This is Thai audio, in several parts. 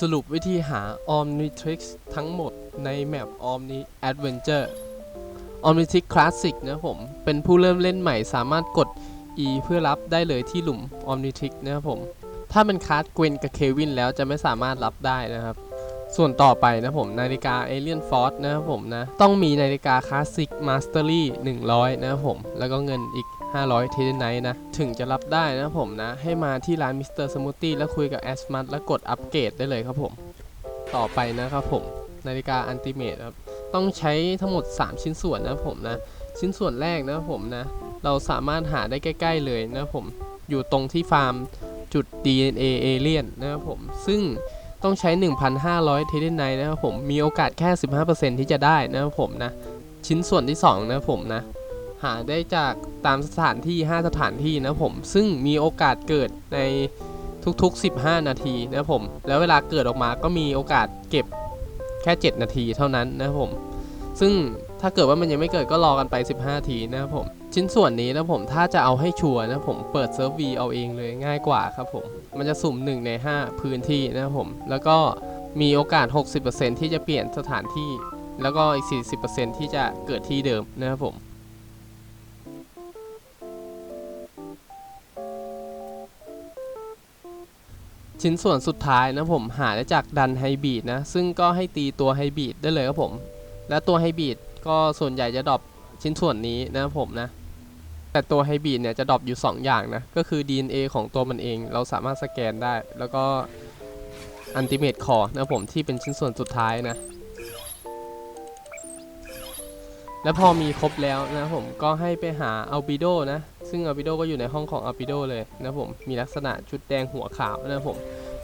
สรุปวิธีหา Omnitrix ทั้งหมดในแมป Omni Adventure Omnitrix Classic นะผม เป็นผู้เริ่มเล่นใหม่สามารถกด E เพื่อรับได้เลยที่หลุม Omnitrix นะครับผม ถ้าเป็นคาร์ดเกวนกับเควินแล้วจะไม่สามารถรับได้นะครับ ส่วนต่อไปนะผมนาฬิกา Alien Force นะครับผมนะ ต้องมีนาฬิกาคลาสสิก Mastery 100 นะครับผม แล้วก็เงินอีก 500 เทนไนนะ ถึงจะรับได้นะผมนะ ให้มาที่ร้าน Mr. Smoothie แล้วคุยกับ a s m a t แล้วกดอัปเกรดได้เลยครับผม ต่อไปนะครับผม นาฬิกา Ultimate ครับ ต้องใช้ทั้งหมด 3 ชิ้นส่วนนะผมนะ ชิ้นส่วนแรกนะครับผมนะ เราสามารถหาได้ใกล้ ๆ เลยนะครับผม อยู่ตรงที่ฟาร์มจุด DNA Alien นะครับผม ซึ่ง ต้องใช้ 1,500เทเดนไนนะครับผมมีโอกาสแค่ 15%ที่จะได้นะครับผมนะ ชิ้นส่วนที่ 2 นะครับผมนะ หาได้จากตามสถานที่ 5 สถานที่นะครับผม ซึ่งมีโอกาสเกิดในทุกๆ 15 นาทีนะครับผม แล้วเวลาเกิดออกมาก็มีโอกาสเก็บแค่ 7 นาทีเท่านั้นนะครับผม ซึ่งถ้าเกิดว่ามันยังไม่เกิดก็รอกันไป 15นาทีนะครับผม ชิ้นส่วนนี้นะผมถ้าจะเอาให้ชัวร์นะผมเปิดเซิร์ฟวีเอาเองเลยง่ายกว่าครับผม มันจะสุ่ม 1 ใน 5 พื้นที่นะผม แล้วก็มีโอกาส 60%ที่จะเปลี่ยนสถานที่ แล้วก็อีก 40%ที่จะเกิดที่เดิมนะครับผมชิ้นส่วนสุดท้ายนะผมหาได้จากดันไฮบีดนะ ซึ่งก็ให้ตีตัวไฮบีดได้เลยครับผม และตัวไฮบีดก็ส่วนใหญ่จะดรอปชิ้นส่วนนี้นะผมนะ แต่ตัวไฮบีดเนี่ยจะดรอปอยู่ 2 อย่างนะ ก็คือ DNA ของตัวมันเองเราสามารถสแกนได้ แล้วก็อันติเม e คอร์นะผมที่เป็นชิ้นส่วนสุดท้ายนะ แล้วพอมีครบแล้วนะผมก็ให้ไปหาอัลบิโดนะ ซึ่งอัลบิโดก็อยู่ในห้องของอัลบิโดเลยนะผม มีลักษณะชุดแดงหัวขาวนะผม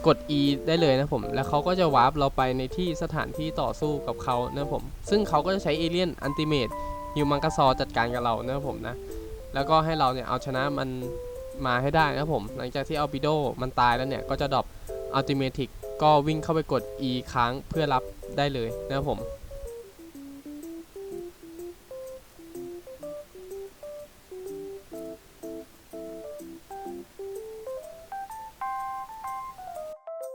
กด E ได้เลยนะผม แล้วเขาก็จะวาร์ปเราไปในที่สถานที่ต่อสู้กับเขานะผม ซึ่งเขาก็จะใช้เอเลี่ยนอันติเมตฮิวมังกาซอจัดการกับเรานะผมนะ แล้วก็ให้เราเนี่ยเอาชนะมันมาให้ได้นะผมหลังจากที่อัลบิโดมันตายแล้วเนี่ยก็จะดรอปอัลติเมติกก็วิ่งเข้าไปกด E ค้างเพื่อรับได้เลยนะครับผม